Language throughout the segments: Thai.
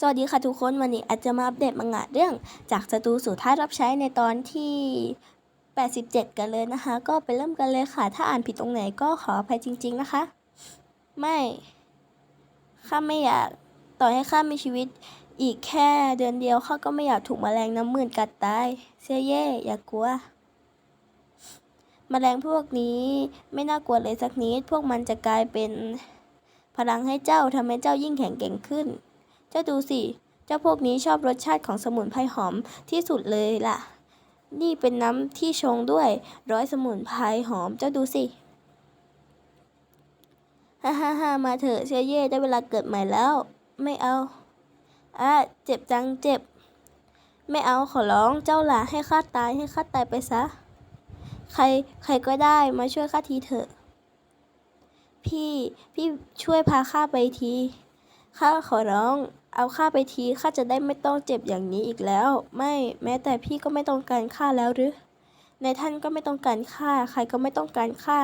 สวัสดีค่ะทุกคนวันนี้อาจจะมาอัปเดตมังงะเรื่อง จากศัตรูสู่ท่ารับใช้ในตอนที่ 87 กันเลยนะคะ ก็ไปเริ่มกันเลยค่ะ ถ้าอ่านผิดตรงไหนก็ขออภัยจริง ๆ นะคะ ไม่ข้าไม่อยากต่อให้ข้ามีชีวิตอีกแค่เดือนเดียวข้าก็ไม่อยากถูกแมลงน้ำมื่นกัดตายเสียเย่อย่ากลัวแมลงพวกนี้ไม่น่ากลัวเลยสักนิด พวกมันจะกลายเป็นพลังให้เจ้าทำให้เจ้ายิ่งแข็งแกร่งขึ้น เจ้าดูสิ เจ้าพวกนี้ชอบรสชาติของสมุนไพรหอมที่สุดเลยล่ะ นี่เป็นน้ำที่ชงด้วยร้อยสมุนไพรหอม เจ้าดูสิ ฮ่าฮ่าฮ่ามาเถอะเชยเย่ได้เวลาเกิดใหม่แล้ว ไม่เอาอะเจ็บจังเจ็บ ไม่เอาขอร้องเจ้าหล่ะให้ข้าตายให้ข้าตายไปซะ ใครใครก็ได้มาช่วยข้าทีเถอะ พี่พี่ช่วยพาข้าไปที ข้าขอร้อง เอาข้าไปทีข้าจะได้ไม่ต้องเจ็บอย่างนี้อีกแล้ว ไม่แม้แต่พี่ก็ไม่ต้องการข้าแล้วหรือในท่านก็ไม่ต้องการข้าใครก็ไม่ต้องการข้า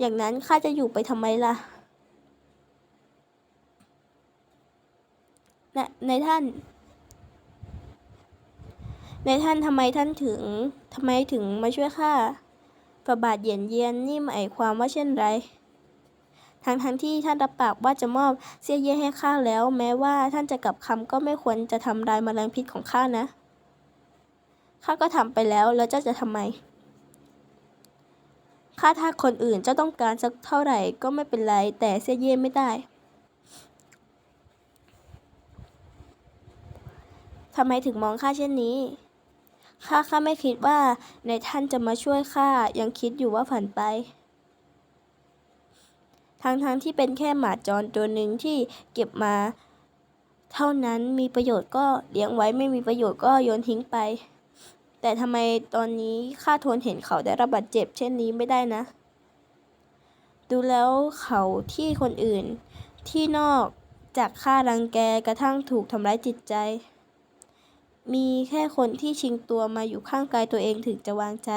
อย่างนั้นข้าจะอยู่ไปทำไมล่ะนะในท่าน ในท่านทำไมท่านถึงทำไมถึงมาช่วยข้าพระบาทเยียนเยียนนี่หมายความว่าเช่นไร ทั้งทั้งที่ท่านรับปากว่าจะมอบเสี้ยเย่ให้ข้าแล้ว แม้ว่าท่านจะกลับคำก็ไม่ควรจะทำลายมแมลงพิษของข้านะข้าก็ทำไปแล้วแล้วเจ้าจะทำไมข้าถ้าคนอื่นเจ้าต้องการสักเท่าไหร่ก็ไม่เป็นไร แต่เสี้ยเย่ไม่ได้ทำไมถึงมองข้าเช่นนี้ข้าข้าไม่คิดว่าในท่านจะมาช่วยข้ายังคิดอยู่ว่าฝันไป ทั้งๆทที่เป็นแค่หมาจรตัวหนึ่งที่เก็บมา เท่านั้นมีประโยชน์ก็เลี้ยงไว้ไม่มีประโยชน์ก็โยนทิ้งไป แต่ทำไมตอนนี้ข้าทนเห็นเขาได้รับบาดเจ็บ เช่นนี้ไม่ได้นะ ดูแล้วเขาที่คนอื่น ที่นอกจากข้ารังแกกระทั่งถูกทำร้ายจิตใจ มีแค่คนที่ชิงตัวมาอยู่ข้างกายตัวเองถึงจะวางใจ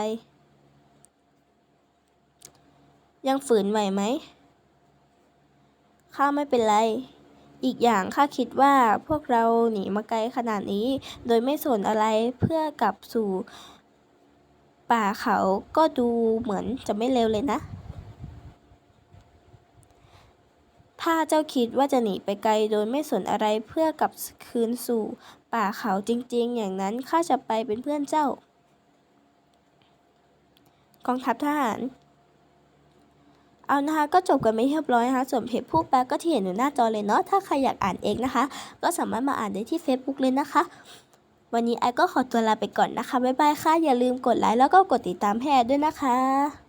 ยังฝืนไหวไหม ข้าไม่เป็นไร อีกอย่างข้าคิดว่าพวกเราหนีมาไกลขนาดนี้ โดยไม่สนอะไรเพื่อกลับสู่ ป่าเขาก็ดูเหมือนจะไม่เร็วเลยนะ ถ้าเจ้าคิดว่าจะหนีไปไกลโดยไม่สนอะไรเพื่อกลับคืนสู่ป่าเขาจริง ๆ อย่างนั้นข้าจะไปเป็นเพื่อนเจ้า กองทัพทหาร เอานะคะก็จบกันไม่เรียบร้อยนะคะส่วนเพจผู้แปลก็ที่เห็นอยู่หน้าจอเลยเนาะถ้าใครอยากอ่านเองนะคะ ก็สามารถมาอ่านได้ที่ Facebook เลยนะคะ วันนี้ไอก็ขอตัวลาไปก่อนนะคะบ๊ายบายค่ะอย่าลืมกดไลค์แล้วก็กดติดตามให้แพรด้วยนะคะ